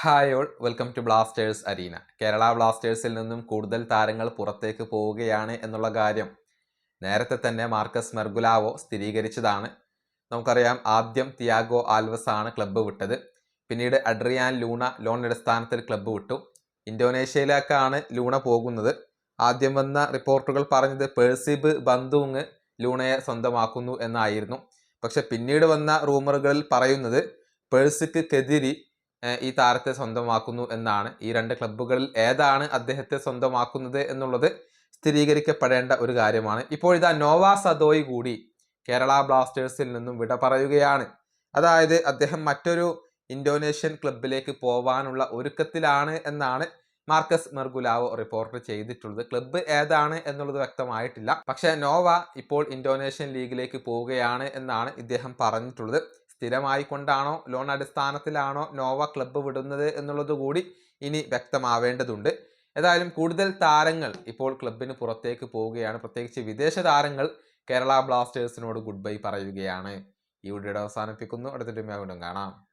Hi all welcome to Blasters arena Kerala ബ്ലാസ്റ്റേഴ്സിൽ നിന്നും കൂടുതൽ താരങ്ങൾ പുറത്തേക്ക് പോവുകയാണ് എന്നുള്ള കാര്യം നേരത്തെ തന്നെ മാർക്കസ് മെർഗുലാവോ സ്ഥിരീകരിച്ചതാണ്. നമുക്കറിയാം ആദ്യം തിയാഗോ ആൽവസ് ആണ് ക്ലബ്ബ് വിട്ടത്. പിന്നീട് അഡ്രിയാൻ ലൂണ ലോൺ അടിസ്ഥാനത്തിൽ ക്ലബ്ബ് വിട്ടു. ഇന്തോനേഷ്യയിലേക്കാണ് ലൂണ പോകുന്നത്. ആദ്യം വന്ന റിപ്പോർട്ടുകൾ പറഞ്ഞത് പേഴ്സിബ് ബന്ധുങ് ലൂണയെ സ്വന്തമാക്കുന്നു എന്നായിരുന്നു. പക്ഷെ പിന്നീട് വന്ന റൂമറുകളിൽ പറയുന്നത് പേഴ്സിക്ക് കെതിരി ഈ താരത്തെ സ്വന്തമാക്കുന്നു എന്നാണ്. ഈ രണ്ട് ക്ലബ്ബുകളിൽ ഏതാണ് അദ്ദേഹത്തെ സ്വന്തമാക്കുന്നത് എന്നുള്ളത് സ്ഥിരീകരിക്കപ്പെടേണ്ട ഒരു കാര്യമാണ്. ഇപ്പോൾ ഇതാ നോവ സദോയ് കൂടി കേരള ബ്ലാസ്റ്റേഴ്സിൽ നിന്നും വിട പറയുകയാണ്. അതായത് അദ്ദേഹം മറ്റൊരു ഇൻഡോനേഷ്യൻ ക്ലബിലേക്ക് പോവാനുള്ള ഒരുക്കത്തിലാണ് എന്നാണ് മാർക്കസ് മെർഗുലാവോ റിപ്പോർട്ട് ചെയ്തിട്ടുള്ളത്. ക്ലബ്ബ് ഏതാണ് എന്നുള്ളത് വ്യക്തമായിട്ടില്ല. പക്ഷേ നോവ ഇപ്പോൾ ഇൻഡോനേഷ്യൻ ലീഗിലേക്ക് പോവുകയാണ് എന്നാണ് ഇദ്ദേഹം പറഞ്ഞിട്ടുള്ളത്. സ്ഥിരമായി കൊണ്ടാണോ ലോൺ അടിസ്ഥാനത്തിലാണോ നോവ ക്ലബ്ബ് വിടുന്നത് എന്നുള്ളത് കൂടി ഇനി വ്യക്തമാവേണ്ടതുണ്ട്. ഏതായാലും കൂടുതൽ താരങ്ങൾ ഇപ്പോൾ ക്ലബിന് പുറത്തേക്ക് പോവുകയാണ്. പ്രത്യേകിച്ച് വിദേശ താരങ്ങൾ കേരള ബ്ലാസ്റ്റേഴ്സിനോട് ഗുഡ് ബൈ പറയുകയാണ്. ഈ വീഡിയോയുടെ അവസാനിപ്പിക്കുന്നു. അടുത്ത ടീം വീണ്ടും കാണാം.